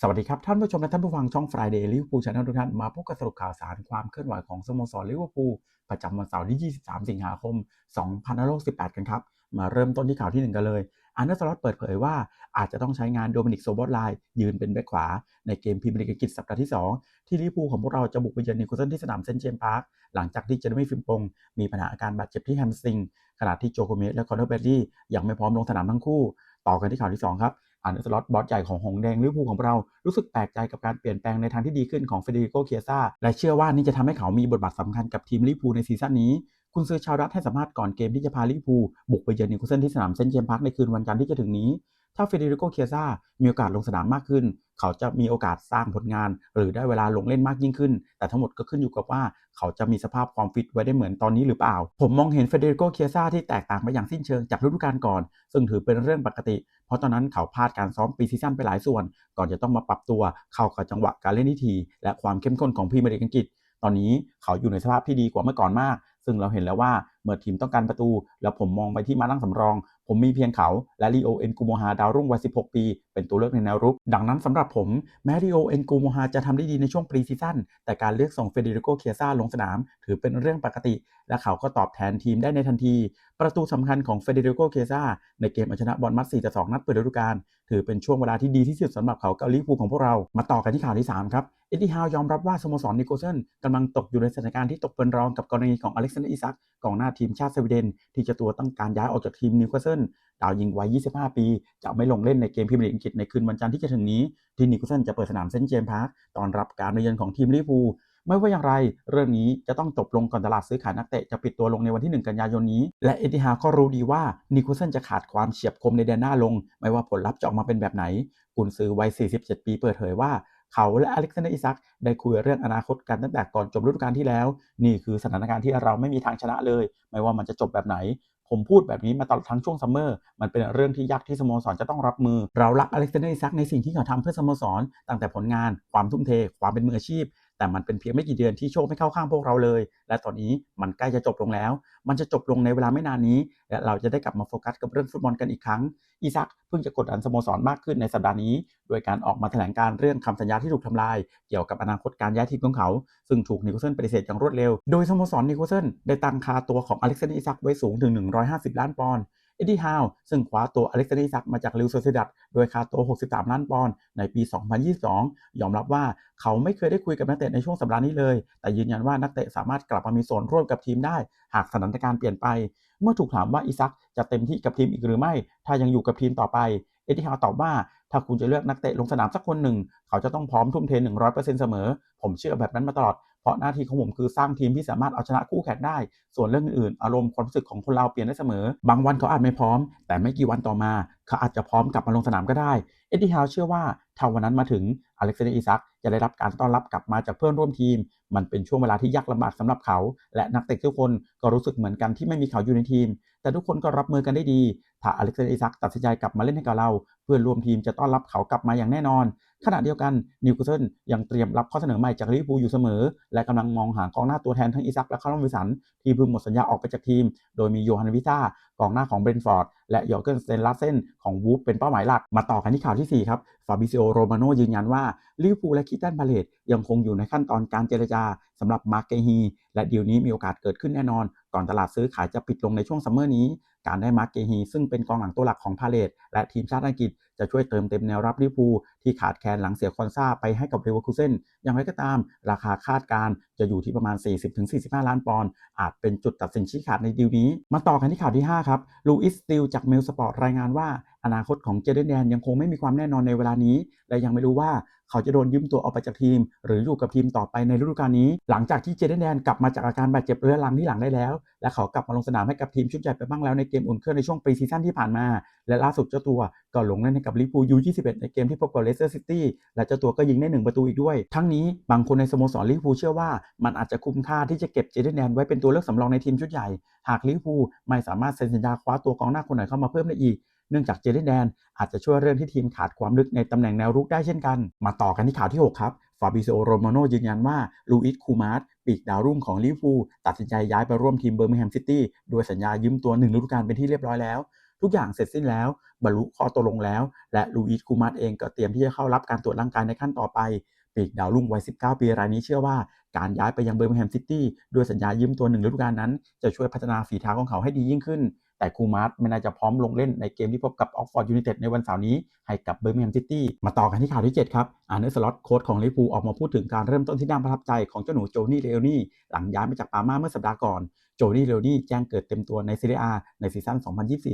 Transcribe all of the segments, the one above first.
สวัสดีครับ ท่านผู้ชมและท่านผู้ฟังช่อง Friday ลิเวอร์พูลชาแนลทุกท่าน มาพบกับสรุปข่าวสารความเคลื่อนไหวของสโมสรลิเวอร์พูลประจำวันเสาร์ที่ 23 สิงหาคม2568กันครับ มาเริ่มต้นที่ข่าวที่ 1 กันเลยอันเดอร์สล็อตเปิดเผยว่าอาจจะต้องใช้งานโดมินิกโซบอตไลน์ยืนเป็นแบ็คขวา ในเกมพรีเมียร์ลีกอังกฤษสัปดาห์ที่ 2 ที่ลิเวอร์พูลของพวกเราจะบุกไปเยือนนิวคาสเซิลที่สนามเซนต์เจมส์พาร์คหลังจากที่เจอร์มี่ฟิมปงมีปัญหาอาการบาดเจ็บที่แฮมสตริงขณะที่โจโกเมสและคอนเนอร์เบดลี่ยังไม่พร้อมลงสนามทั้งคู่ ต่อกันที่ข่าวที่2ครับ อันเดอร์สล็อตบอสใหญ่ของหงแดงลิเวอร์พูลของเรา รู้สึกแปลกใจกับการเปลี่ยนแปลงในทางที่ดีขึ้นของเฟเดริโกเคียซาและเชื่อว่านี่จะทำให้เขามีบทบาทสำคัญกับทีมลิเวอร์พูลในซีซั่นนี้คุณซื้อชาวรัฐให้สัมภาษณ์ก่อนเกมที่จะพาลิเวอร์พูลบุกไปเยือนนิวคาสเซิลที่สนามเซนต์เจมส์พาร์คในคืนวันจันทร์ที่จะถึงนี้ ถ้าเฟเดริโกเคียซามีโอกาสลงสนามมากขึ้น เขาจะมีโอกาสสร้างผลงาน หรือได้เวลาลงเล่นมากยิ่งขึ้น แต่ทั้งหมดก็ขึ้นอยู่กับว่าเขาจะมีสภาพความฟิตไว้ได้เหมือนตอนนี้หรือเปล่า ผมมองเห็นเฟเดริโกเคียซาที่แตกต่างไปอย่างสิ้นเชิงจากฤดูกาลก่อน ซึ่งถือเป็นเรื่องปกติ เพราะตอนนั้นเขาพลาดการซ้อมปีซีซั่นไปหลายส่วน ก่อนจะต้องมาปรับตัว เข้ากับจังหวะการเล่นที่ทีและความเข้มข้นของพรีเมียร์ลีกอังกฤษ ตอนนี้เขาอยู่ในสภาพที่ดีกว่าเมื่อก่อนมากซึ่งเราเห็นแล้วว่าเมื่อทีมต้องการประตู แล้วผมมองไปที่มานั่งสำรอง ผมมีเพียงเขาและลีโอเอ็นกูโมฮาดาวรุ่งวัย 16 ปี เป็นตัวเลือกในแนวรุก ดังนั้นสำหรับผมแม้ลีโอเอ็นกูโมฮาจะทำได้ดีในช่วงปรีซีซั่นแต่การเลือกส่งเฟเดริโกเคียซ่าลงสนาม ถือเป็นเรื่องปกติ และเขาก็ตอบแทนทีมได้ในทันที ประตูสำคัญของเฟเดริโกเคียซ่าในเกมเอาชนะบอลมัด4 2 นัดเปิดฤดูกาลถือเป็นช่วงเวลาที่ดีที่สุดสำหรับเขากับลิเวอร์พูลของพวกเรามาต่อกันที่ข่าวที่ 3 ครับเอ็ดดี้ฮาวยอมรับว่าสโมสรนิโคเซนกำลังตกอยู่ในสถานการณ์ที่ตกเป็นรองกับกรณีของอเล็กซานเดอร์อิซักกองหน้าทีมชาติสวีเดน ที่จะตัวต้องการย้ายออกจากทีมนิวคเซลดาวยิงวัย 25 ปี จะไม่ลงเล่นในเกมพรีเมียร์ลีกอังกฤษในคืนวันจันทร์ที่จะถึงนี้ ที่นิวคาสเซิลจะเปิดสนามเซนต์เจมส์พาร์คตอนรับการมาเยือนของทีมลิเวอร์พูลไม่ว่าอย่างไร เรื่องนี้จะต้องจบลงก่อนตลาดซื้อขายนักเตะจะปิดตัวลงในวันที่ 1 กันยายนนี้ และเอติฮาก็รู้ดีว่านิโคลเซนจะขาดความเฉียบคมในแดนหน้าลง ไม่ว่าผลลัพธ์จะออกมาเป็นแบบไหน กุนซือวัย 47 ปีเปิดเผยว่า เขาและอเล็กซานเดอร์อิซักได้คุยเรื่องอนาคตกันตั้งแต่ก่อนจบฤดูกาลที่แล้ว นี่คือสถานการณ์ที่เราไม่มีทางชนะเลย ไม่ว่ามันจะจบแบบไหน ผมพูดแบบนี้มาตลอดทั้งช่วงซัมเมอร์มันเป็นเรื่องที่ยากที่สโมสรจะต้องรับมือ เรารักอเล็กซานเดอร์ซักในสิ่งที่เขาทำเพื่อสโมสรตั้งแต่ผลงานความทุ่มเท ความเป็นมืออาชีพ แต่มันเป็นเพียงไม่กี่เดือนที่โชคไม่เข้าข้างพวกเราเลย และตอนนี้มันใกล้จะจบลงแล้ว มันจะจบลงในเวลาไม่นานนี้ และเราจะได้กลับมาโฟกัสกับเรื่องฟุตบอลกันอีกครั้ง อีซักเพิ่งจะกดดันสโมสรมากขึ้นในสัปดาห์นี้ โดยการออกมาแถลงการเรื่องคำสัญญาที่ถูกทำลาย เกี่ยวกับอนาคตการย้ายทีมของเขา ซึ่งถูกนิโคลเซนปฏิเสธอย่างรวดเร็ว โดยสโมสรนิโคลเซนได้ตั้งค่าตัวของอเล็กซานเดอร์อิซักไว้สูงถึง 150 ล้านปอนด์ เอ็ดดี้ฮาวซึ่งคว้าตัวอเล็กซานดอร์อิซักมาจากลิวโซซิดัดโดยค่าตัว 63 ล้านปอนด์ในปี 2022 ยอมรับว่าเขาไม่เคยได้คุยกับนักเตะในช่วงสัปดาห์นี้เลย แต่ยืนยันว่านักเตะสามารถกลับมามีส่วนร่วมกับทีมได้ หากสถานการณ์เปลี่ยนไป เมื่อถูกถามว่าอิซักจะเต็มที่กับทีมอีกหรือไม่ ถ้ายังอยู่กับทีมต่อไปเอ็ดดี้ฮาวตอบว่า ถ้าคุณจะเลือกนักเตะลงสนามสักคนหนึ่ง เขาจะต้องพร้อมทุ่มเท 100%เสมอ ผมเชื่อแบบนั้นมาตลอด ราะหน้าที่ของผมคือสร้างทีมที่สามารถเอาชนะคู่แข่งได้ ส่วนเรื่องอื่นอารมณ์ความรู้สึกของคนเราเปลี่ยนได้เสมอ บางวันเขาอาจไม่พร้อม แต่ไม่กี่วันต่อมา เขาอาจจะพร้อมกลับมาลงสนามก็ได้ เอ็ดดี้ฮาวเชื่อว่าถ้าวันนั้นมาถึงอเล็กซานเดอร์อิซักจะได้รับการต้อนรับกลับมาจากเพื่อนร่วมทีม มันเป็นช่วงเวลาที่ยากลำบากสำหรับเขา และนักเตะทุกคนก็รู้สึกเหมือนกันที่ไม่มีเขาอยู่ในทีม แต่ทุกคนก็รับมือกันได้ดี ถ้าอเล็กซานเดอร์อิซักตัดสินใจกลับมาเล่นให้กับเรา เพื่อนร่วมทีมจะต้อนรับเขากลับมาอย่างแน่นอน ขณะเดียวกันนิวคาสเซิลยังเตรียมรับข้อเสนอใหม่จากลิเวอร์พูลอยู่เสมอ และกำลังมองหากองหน้าตัวแทนทั้งอิซักและคาร์ลวิสัน ที่เพิ่งหมดสัญญาออกไปจากทีม โดยมีโยฮันวิต้ากองหน้าของเบรนท์ฟอร์ดและยอร์เกนสเตนลาเซนของวูฟเป็นเป้าหมายหลัก มาต่อกันที่ข่าวที่ 4 ครับ ฟาบิซิโอ โรมาโนยืนยันว่าลิเวอร์พูลและคิตันบาเลตยังคงอยู่ในขั้นตอนการเจรจาสำหรับมาร์เกฮีและดีลนี้มีโอกาสเกิดขึ้นแน่นอน ก่อนตลาดซื้อขายจะปิดลงในช่วงซัมเมอร์นี้ การได้มาร์เกฮีซึ่งเป็นกองหลังตัวหลักของพาเลตและทีมชาติอังกฤษจะช่วยเติมเต็มแนวรับลิพูที่ขาดแคลนหลังเสียคอนซาไปให้กับเลเวอร์คูเซนอย่างไรก็ตาม ราคาคาดการจะอยู่ที่ประมาณ 40-45 ล้านปอนด์อาจเป็นจุดตัดสินชี้ขาดในดีลนี้ มาต่อกันที่ข่าวที่ 5 ครับลูอิสสติลจากเมลสปอร์ตรายงานว่าอนาคตของเจเดนแดนยังคงไม่มีความแน่นอนในเวลานี้ และยังไม่รู้ว่าเขาจะโดนยืมตัวออกไปจากทีม หรืออยู่กับทีมต่อไปในฤดูกาลนี้ หลังจากที่เจเดนแดนกลับมาจากอาการบาดเจ็บเรื้อรังที่หลังได้แล้ว และเขากลับมาลงสนามให้กับทีมชุดใหญ่ไปบ้างแล้วในเกมอุ่นเครื่องในช่วงปรีซีซั่นที่ผ่านมา และล่าสุดเจ้าตัวก็ลงเล่นให้กับลิเวอร์พูลยู21ในเกมที่พบกับเลสเตอร์ซิตี้และเจ้าตัวก็ยิงได้หนึ่งประตูอีกด้วย ทั้งนี้บางคนในสโมสรลิเวอร์พูลเชื่อว่ามันอาจจะคุ้มค่าที่จะเก็บเจเดนแดนไว้เป็นตัวเลือกสำรองในทีมชุดใหญ่ หากลิเวอร์พูลไม่สามารถเซ็นสัญญาคว้าตัวกองหน้าคนไหนเข้ามาเพิ่มได้อีกเนื่องจากเจเดนแดนอาจจะช่วยเรื่องที่ทีมขาดความลึกในตำแหน่งแนวรุกได้เช่นกัน มาต่อกันที่ข่าวที่ 6 ครับ ฟาบิโซโรมาโนยืนยันว่าลูอิสคูมาร์ ปีกดาวรุ่งของลิเวอร์พูลตัดสินใจย้ายไปร่วมทีมเบอร์มิงแฮมซิตี้โดยสัญญายืมตัวหนึ่งฤดูกาลเป็นที่เรียบร้อยแล้ว ทุกอย่างเสร็จสิ้นแล้ว บรรลุข้อตกลงแล้ว และลูอิสกูมาต์เองก็เตรียมที่จะเข้ารับการตรวจร่างกายในขั้นต่อไป ปีกดาวรุ่งวัย 19 ปีรายนี้เชื่อว่า การย้ายไปยังเบอร์มิงแฮมซิตี้ด้วยสัญญายืมตัวหนึ่งฤดูกาลนั้น จะช่วยพัฒนาฝีเท้าของเขาให้ดียิ่งขึ้น แต่คูมาร์ไม่น่าจะพร้อมลงเล่นในเกมที่พบกับออกฟอร์ดยูไนเต็ดในวันเสาร์นี้ ให้กับเบอร์มิงแฮมซิตี้มาต่อกันที่ข่าวที่ 7 ครับอาร์เนสล็อตโค้ชของลิเวอร์พูลออกมาพูดถึงการเริ่มต้นที่น่าประทับใจของเจ้าหนูโจนี่เลโอนี่หลังย้ายมาจากปาร์มาเมื่อสัปดาห์ก่อนโจนี่เลโอนี่แจ้งเกิดเต็มตัวในซีเรียาในซีซั่น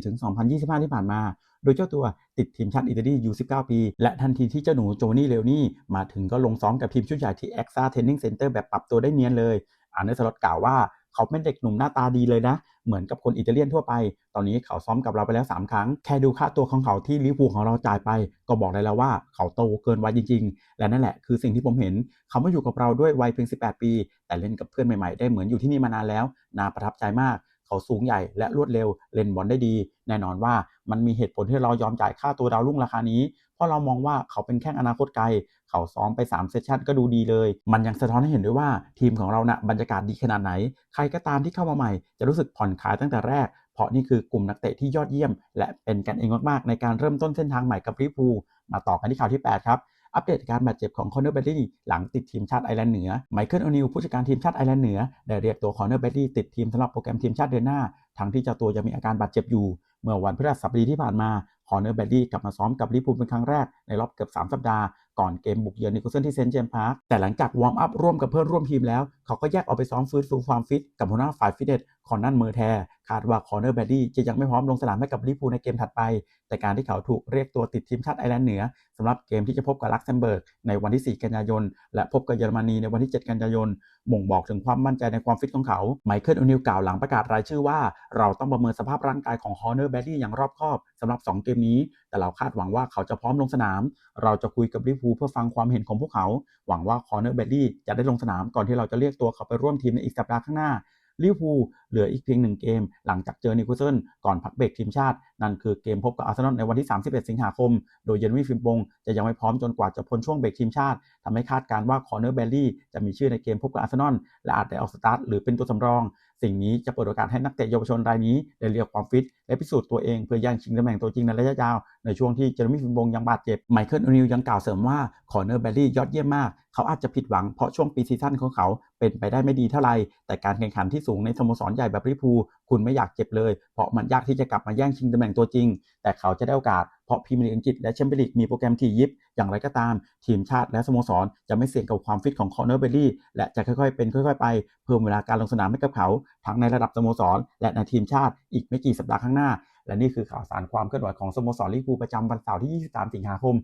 2024-2025 ที่ผ่านมา โดยเจ้าตัวติดทีมชาติอิตาลีอยู่19 ปี และทันทีที่เจ้าหนูโจนี่เลโอนี่มาถึงก็ลงซ้อมกับทีมชุดใหญ่ที่เอ็กซ่าเทนนิ่งเซ็นเตอร์แบบปรับตัวได้เนียนเลยอาร์เนสล็อตกล่าวว่า เขาเป็นเด็กหนุ่มหน้าตาดีเลยนะ เหมือนกับคนอิตาเลียนทั่วไป ตอนนี้เขาซ้อมกับเราไปแล้ว 3 ครั้ง แค่ดูค่าตัวของเขาที่ลิเวอร์พูของเราจ่ายไป ก็บอกได้แล้วว่าเขาโตเกินวัยจริง ๆ และนั่นแหละคือสิ่งที่ผมเห็น เขามาอยู่กับเราด้วยวัยเพียง 18 ปี แต่เล่นกับเพื่อนใหม่ๆ ได้เหมือนอยู่ที่นี่มานานแล้ว น่าประทับใจมากเขาสูงใหญ่และรวดเร็ว เล่นบอลได้ดี แน่นอนว่ามันมีเหตุผลที่เรายอมจ่ายค่าตัวดาวรุ่งราคานี้ ราะเรามองว่าเขาเป็นแข้งอนาคตไกล เขาซ้อมไป 3 เซสชันก็ดูดีเลย มันยังสะท้อนให้เห็นด้วยว่าทีมของเรานะ่ะบรรยากาศดีขนาดไหน ใครก็ตามที่เข้ามาใหม่ จะรู้สึกผ่อนคลายตั้งแต่แรก เพราะนี่คือกลุ่มนักเตะที่ยอดเยี่ยม และเป็นกันเองมากๆในการเริ่มต้นเส้นทางใหม่กับลิเวอร์พูลมาต่อกันที่ข่าวที่ 8 ครับอัปเดตการบาดเจ็บของคอนเนอร์เบลลี่หลังติดทีมชาติไอร์แลนด์เหนือ ไมเคิลโอนิลผู้จัดการทีมชาติไอร์แลนด์เหนือ ได้เรียกตัวคอนเนอร์เบลลี่ติดทีมสำหรับโปรแกรมทีมชาติเดือนหน้า ทั้งที่เจ้าตัวยังมีอาการบาดเจ็บอยู่ เมื่อวันพฤหัสบดีที่ผ่านมา คอนเนอร์แบดดี้กลับมาซ้อมกับลิปูลเป็นครั้งแรกในรอบเกือบ 3 สัปดาห์ ก่อนเกมบุกเยือนนิโคลเซนที่เซนต์เจมส์พาร์คแต่หลังจากวอร์มอัพร่วมกับเพื่อนร่วมทีมแล้วเขาก็แยกออกไปซ้อมฟื้นฟูความฟิตกับหัวหน้าฝ่ายฟิตเนสคอนนันเมอร์แทคาดว่าคอนเนอร์เบลลี่จะยังไม่พร้อมลงสนามให้กับลิเวอร์พูในเกมถัดไป แต่การที่เขาถูกเรียกตัวติดทีมชาติไอร์แลนด์เหนือสำหรับเกมที่จะพบกับลักเซมเบิร์กในวันที่ 4 กันยายน และพบกับเยอรมนีในวันที่ 7 กันยายนบ่งบอกถึงความมั่นใจในความฟิตของเขาไมเคิลโอนิลกล่าวหลังประกาศรายชื่อว่า เราต้องประเมินสภาพร่างกายของคอนเนอร์เบลลี่อย่างรอบคอบสำหรับ 2 เกมนี้ แต่เราคาดหวังว่าเขาจะพร้อมลงสนาม เราจะคุยกับลิเวอร์พูเพื่อฟังความเห็นของพวกเขา หวังว่าคอนเนอร์เบลลี่จะได้ลงสนามก่อนที่เราจะเรียกตัวเขาไปร่วมทีมในอีกสัปดาห์ข้างหน้าลิเวอร์พูลเหลืออีกเพียงหนึ่งเกม หลังจากเจอนิโคลเซนก่อนพักเบรกทีมชาติ นั่นคือเกมพบกับอาร์เซนอลในวันที่ 31 สิงหาคม โดยเยนวิฟิมปงจะยังไม่พร้อมจนกว่าจะพ้นช่วงเบรกทีมชาติทำให้คาดการว่าคอเนอร์เบลลี่จะมีชื่อในเกมพบกับอาร์เซนอลและอาจได้ออกสตาร์ทหรือเป็นตัวสำรอง สิ่งนี้จะเปิดโอกาสให้นักเตะเยาวชนรายนี้ได้เรียกความฟิตและพิสูจน์ตัวเองเพื่อย่างชิงตำแหน่งตัวจริงในระยะยาวในช่วงที่เจอร์มี่ฟิมบงยังบาดเจ็บไมเคิลอนิลยังกล่าวเสริมว่าคอเนอร์เบลลี่ยอดเยี่ยมมาก เขาอาจจะผิดหวังเพราะช่วงปีซีซั่นของเขาเป็นไปได้ไม่ดีเท่าไหร่แต่การแข่งขันที่สูงในสโมสรใหญ่แบบลิพูคุณไม่อยากเจ็บเลย เพราะมันยากที่จะกลับมาแย่งชิงตำแหน่งตัวจริง แต่เขาจะได้โอกาสเพราะพรีเมียร์ลีกอังกฤษและแชมเปี้ยนลีกมีโปรแกรมที่ยิบ อย่างไรก็ตาม ทีมชาติและสโมสร จะไม่เสี่ยงกับความฟิตของคอร์เนอร์เบลลี่และจะค่อยๆเป็นค่อย ๆ ไป เพิ่มเวลาการลงสนามให้กับเขา ทั้งในระดับสโมสร และในทีมชาติอีกไม่กี่สัปดาห์ข้างหน้า และนี่คือข่าวสารความเคลื่อนไหวของสโมสรลิเวอร์พูลประจำวันเสาร์ที่ 23 สิงหาคม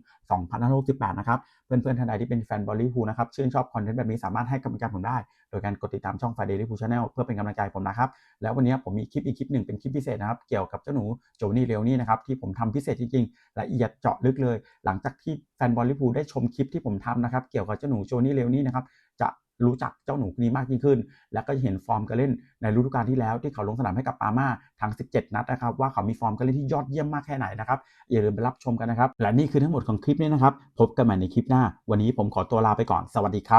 2568 นะครับ เพื่อนๆท่านใดที่เป็นแฟนบอลลิเวอร์พูลนะครับ ชื่นชอบคอนเทนต์แบบนี้สามารถให้กำลังใจผมได้ โดยการกดติดตามช่อง Friday Liverpool Channel เพื่อเป็นกำลังใจผมนะครับ แล้ววันนี้ผมมีคลิปอีกคลิปหนึ่งเป็นคลิปพิเศษนะครับ เกี่ยวกับเจ้าหนูโจนี่เรลนี่นะครับที่ผมทำพิเศษจริงๆละเอียดเจาะลึกเลย หลังจากที่แฟนบอลลิเวอร์พูลได้ชมคลิปที่ผมทำนะครับเกี่ยวกับเจ้าหนูโจนี่เรลนี่นะครับจะ รู้จักเจ้าหนูคนนี้มากยิ่งขึ้น และก็จะเห็นฟอร์มการเล่นในฤดูกาลที่แล้วที่เขาลงสนามให้กับปาม่าทั้ง 17 นัดนะครับว่าเขามีฟอร์มการเล่นที่ยอดเยี่ยมมากแค่ไหนนะครับอย่าลืมไปรับชมกันนะครับ และนี่คือทั้งหมดของคลิปนี้นะครับพบกันใหม่ในคลิปหน้า วันนี้ผมขอตัวลาไปก่อนสวัสดีครับ